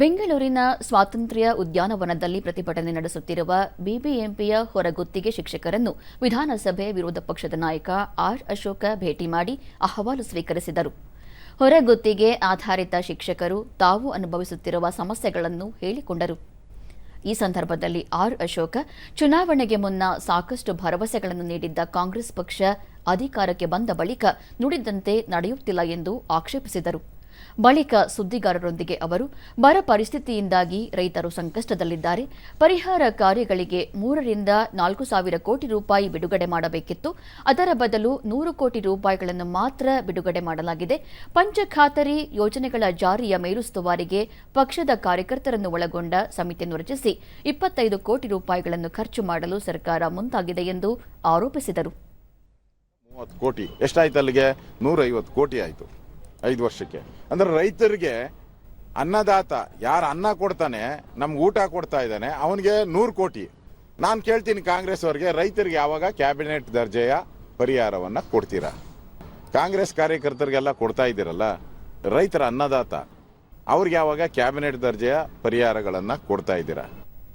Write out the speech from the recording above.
ಬೆಂಗಳೂರಿನ ಸ್ವಾತಂತ್ರ್ಯ ಉದ್ಯಾನವನದಲ್ಲಿ ಪ್ರತಿಭಟನೆ ನಡೆಸುತ್ತಿರುವ ಬಿಬಿಎಂಪಿಯ ಹೊರಗುತ್ತಿಗೆ ಶಿಕ್ಷಕರನ್ನು ವಿಧಾನಸಭೆ ವಿರೋಧ ಪಕ್ಷದ ನಾಯಕ ಆರ್ ಅಶೋಕ ಭೇಟಿ ಮಾಡಿ ಅಹವಾಲು ಸ್ವೀಕರಿಸಿದರು. ಹೊರಗುತ್ತಿಗೆ ಆಧಾರಿತ ಶಿಕ್ಷಕರು ತಾವು ಅನುಭವಿಸುತ್ತಿರುವ ಸಮಸ್ಯೆಗಳನ್ನು ಹೇಳಿಕೊಂಡರು. ಈ ಸಂದರ್ಭದಲ್ಲಿ ಆರ್ ಅಶೋಕ, ಚುನಾವಣೆಗೆ ಮುನ್ನ ಸಾಕಷ್ಟು ಭರವಸೆಗಳನ್ನು ನೀಡಿದ್ದ ಕಾಂಗ್ರೆಸ್ ಪಕ್ಷ ಅಧಿಕಾರಕ್ಕೆ ಬಂದ ಬಳಿಕ ನುಡಿದಂತೆ ನಡೆಯುತ್ತಿಲ್ಲ ಎಂದು ಆಕ್ಷೇಪಿಸಿದರು. ಬಳಿಕ ಸುದ್ದಿಗಾರರೊಂದಿಗೆ ಅವರು, ಬರ ಪರಿಸ್ಥಿತಿಯಿಂದಾಗಿ ರೈತರು ಸಂಕಷ್ಟದಲ್ಲಿದ್ದಾರೆ. ಪರಿಹಾರ ಕಾರ್ಯಗಳಿಗೆ ಮೂರರಿಂದ ನಾಲ್ಕು ಸಾವಿರ ಕೋಟಿ ರೂಪಾಯಿ ಬಿಡುಗಡೆ ಮಾಡಬೇಕಿತ್ತು. ಅದರ ಬದಲು ನೂರು ಕೋಟಿ ರೂಪಾಯಿಗಳನ್ನು ಮಾತ್ರ ಬಿಡುಗಡೆ ಮಾಡಲಾಗಿದೆ. ಪಂಚಖಾತರಿ ಯೋಜನೆಗಳ ಜಾರಿಯ ಮೇಲುಸ್ತುವಾರಿಗೆ ಪಕ್ಷದ ಕಾರ್ಯಕರ್ತರನ್ನು ಒಳಗೊಂಡ ಸಮಿತಿಯನ್ನು ರಚಿಸಿ ಇಪ್ಪತ್ತೈದು ಕೋಟಿ ರೂಪಾಯಿಗಳನ್ನು ಖರ್ಚು ಮಾಡಲು ಸರ್ಕಾರ ಮುಂದಾಗಿದೆ ಎಂದು ಆರೋಪಿಸಿದರು. ಕೋಟಿ. ಎಷ್ಟಾಯ್ತು ಅಲ್ಲಿಗೆ? ನೂರೈವತ್ತು ಕೋಟಿ ಆಯ್ತು. ಐದು ವರ್ಷಕ್ಕೆ. ಅಂದ್ರೆ ರೈತರಿಗೆ ಅನ್ನದಾತ ಯಾರು ಅನ್ನ ಕೊಡ್ತಾನೆ, ನಮ್ಗೆ ಊಟ ಕೊಡ್ತಾ ಇದ್ದಾನೆ, ಅವನಿಗೆ ನೂರು ಕೋಟಿ. ನಾನು ಕೇಳ್ತೀನಿ ಕಾಂಗ್ರೆಸ್ ಅವರಿಗೆ, ರೈತರಿಗೆ ಯಾವಾಗ ಕ್ಯಾಬಿನೆಟ್ ದರ್ಜೆಯ ಪರಿಹಾರವನ್ನ ಕೊಡ್ತೀರಾ? ಕಾಂಗ್ರೆಸ್ ಕಾರ್ಯಕರ್ತರಿಗೆಲ್ಲ ಕೊಡ್ತಾ ಇದ್ದೀರಲ್ಲ, ರೈತರ ಅನ್ನದಾತ, ಅವ್ರಿಗೆ ಯಾವಾಗ ಕ್ಯಾಬಿನೆಟ್ ದರ್ಜೆಯ ಪರಿಹಾರಗಳನ್ನ ಕೊಡ್ತಾ ಇದ್ದೀರಾ?